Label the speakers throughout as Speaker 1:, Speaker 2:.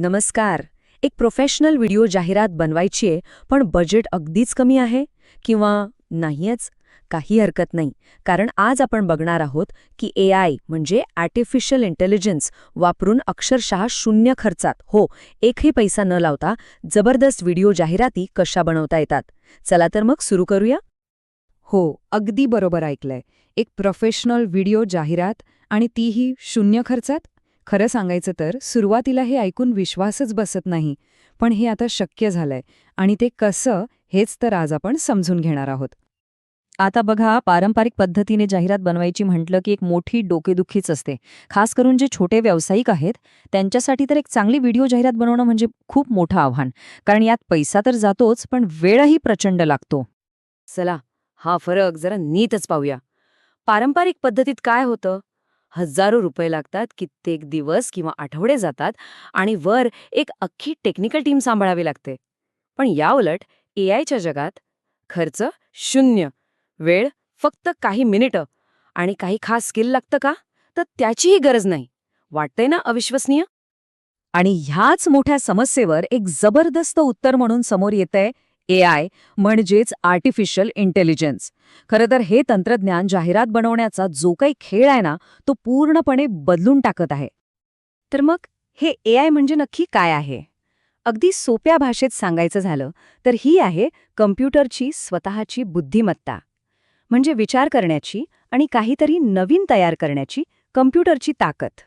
Speaker 1: नमस्कार. एक professional video जाहिरात बनवायची आहे पण बजेट अगदीच कमी आहे? किंवा नाहीच काही हरकत नाही. कारण आज आपण बघणार आहोत की ए आय म्हणजे आर्टिफिशियल इंटेलिजन्स वापरून अक्षरशः शून्य खर्चात. हो एकही पैसा न लावता जबरदस्त व्हिडिओ जाहिराती कशा बनवता येतात? चला तर मग सुरू करूया?
Speaker 2: हो अगदी बरोबर ऐकलंय. एक प्रोफेशनल व्हिडिओ जाहिरात आणि तीही शून्य खर्चात? खरं सांगायचं तर सुरुवातीला हे ऐकून विश्वासच बसत नाही पण हे आता शक्य झालंय आणि ते कसं हेच तर आज आपण समजून घेणार आहोत.
Speaker 3: आता बघा पारंपरिक पद्धतीने जाहिरात बनवायची म्हटलं की एक मोठी डोकेदुखीच असते. खास करून जे छोटे व्यावसायिक आहेत त्यांच्यासाठी तर एक चांगली व्हिडिओ जाहिरात बनवणं म्हणजे खूप मोठं आव्हान. कारण यात पैसा तर जातोच पण वेळही प्रचंड लागतो.
Speaker 1: चला हा फरक जरा नीटच पाहूया. पारंपरिक पद्धतीत काय होतं? हजारो रुपये लागतात कित्येक दिवस किंवा आठवडे जातात आणि वर एक अख्खी टेक्निकल टीम सांभाळावी लागते. पण याउलट ए आयच्या जगात खर्च शून्य वेळ फक्त काही मिनिटं आणि काही खास स्किल लागतं का? तर त्याचीही गरज नाही. वाटतंय ना अविश्वसनीय?
Speaker 3: आणि ह्याच मोठ्या समस्येवर एक जबरदस्त उत्तर म्हणून समोर येतंय ए आय म्हणजेच आर्टिफिशियल इंटेलिजन्स. खरं तर हे तंत्रज्ञान जाहिरात बनवण्याचा जो काही खेळ आहे ना तो पूर्णपणे बदलून टाकत आहे.
Speaker 1: तर मग हे ए आय म्हणजे नक्की काय आहे? अगदी सोप्या भाषेत सांगायचं झालं तर ही आहे कम्प्युटरची स्वतःची बुद्धिमत्ता. म्हणजे विचार करण्याची आणि काहीतरी नवीन तयार करण्याची कम्प्युटरची ताकद.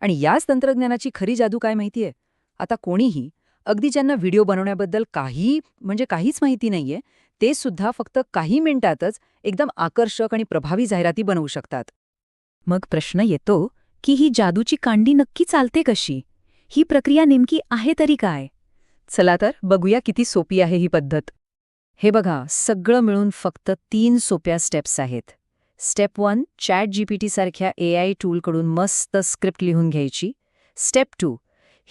Speaker 2: आणि याच तंत्रज्ञानाची खरी जादू काय माहितीये? आता कोणीही अगदी ज्यांना व्हिडिओ बनवण्याबद्दल काही म्हणजे काहीच माहिती नाहीये ते सुद्धा फक्त काही मिनिटातच एकदम आकर्षक आणि प्रभावी जाहिराती बनवू शकतात.
Speaker 1: मग प्रश्न येतो की ही जादूची कांडी नक्की चालते कशी? ही प्रक्रिया नेमकी आहे तरी काय? चला तर बघूया किती सोपी आहे ही पद्धत. हे बघा सगळं मिळून फक्त तीन सोप्या स्टेप्स आहेत. स्टेप वन चॅट जीपीटी सारख्या ए आय टूलकडून मस्त स्क्रिप्ट लिहून घ्यायची. स्टेप टू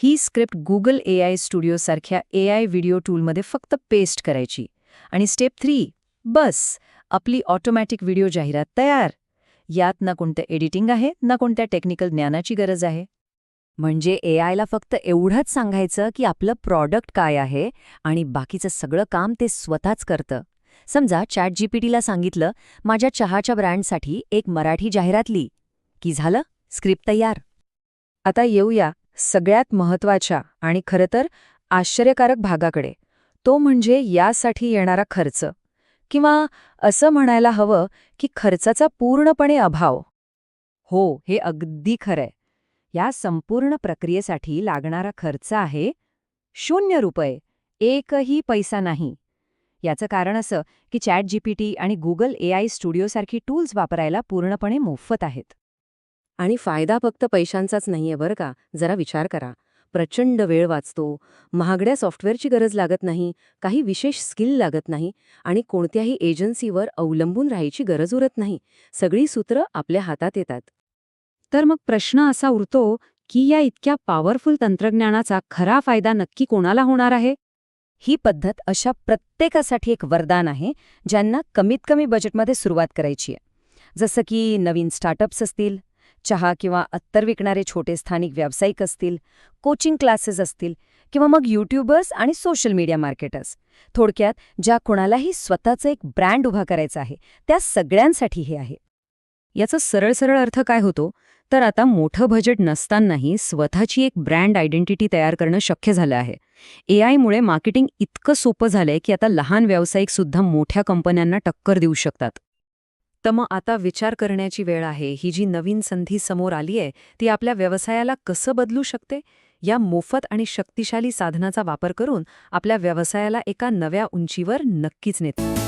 Speaker 1: ही स्क्रिप्ट गुगल ए आय स्टुडिओसारख्या ए आय व्हिडिओ टूलमध्ये फक्त पेस्ट करायची. आणि स्टेप थ्री बस आपली ऑटोमॅटिक व्हिडिओ जाहिरात तयार. यात ना कोणतं एडिटिंग आहे ना कोणत्या टेक्निकल ज्ञानाची गरज आहे. म्हणजे ए आयला फक्त एवढंच सांगायचं की आपलं प्रॉडक्ट काय आहे आणि बाकीचं सगळं काम ते स्वतःच करतं. समजा चॅट जीपीटीला सांगितलं माझ्या चहाच्या ब्रँडसाठी एक मराठी जाहिरात ली की झालं? स्क्रिप्ट तयार.
Speaker 2: आता येऊया. सगळ्यात महत्त्वाच्या आणि खरं तर आश्चर्यकारक भागाकडे. तो म्हणजे यासाठी येणारा खर्च. किंवा असं म्हणायला हवं की खर्चाचा पूर्णपणे अभाव. हो हे अगदी खरंय. या संपूर्ण प्रक्रियेसाठी लागणारा खर्च आहे शून्य रुपये एकही पैसा नाही. याचं कारण असं की चॅट जीपीटी आणि गुगल ए आय स्टुडिओसारखी टूल्स वापरायला पूर्णपणे मोफत आहेत.
Speaker 1: आणि फायदा फक्त पैशांचाच नाहीये बरं का जरा विचार करा. प्रचंड वेळ वाचतो. महागड्या सॉफ्टवेअरची गरज लागत नाही काही विशेष स्किल लागत नाही आणि कोणत्याही एजन्सीवर अवलंबून राहायची गरज उरत नाही. सगळी सूत्र आपल्या हातात येतात.
Speaker 2: तर मग प्रश्न असा उरतो की या इतक्या पॉवरफुल तंत्रज्ञानाचा खरा फायदा नक्की कोणाला होणार आहे?
Speaker 1: ही पद्धत अशा प्रत्येकासाठी एक वरदान आहे ज्यांना कमीत कमी बजेटमध्ये सुरुवात करायची आहे. जसं की नवीन स्टार्टअप्स असतील चहा किंवा अत्तर विकणारे छोटे स्थानिक व्यावसायिक असतील कोचिंग क्लासेस असतील किंवा मग यूट्यूबर्स आणि सोशल मीडिया मार्केटर्स थोडक्यात ज्या कोणालाही स्वतःचं एक ब्रँड उभा करायचा आहे त्या सगळ्यांसाठी हे आहे.
Speaker 2: याचा सरळ सरळ अर्थ काय होतो? तर आता मोठं बजेट नसतानाही स्वतःची एक ब्रँड आयडेंटिटी तयार करणं शक्य झालं आहे. ए आयमुळे मार्केटिंग इतकं सोपं झालंय की आता लहान व्यावसायिक सुद्धा मोठ्या कंपन्यांना टक्कर देऊ शकतात. तर मग आता विचार करण्याची वेळ आहे. ही जी नवीन संधी समोर आली आहे ती आपल्या व्यवसायाला कसं बदलू शकते? या मोफत आणि शक्तिशाली साधनाचा वापर करून आपल्या व्यवसायाला एका नव्या उंचीवर नक्कीच नेते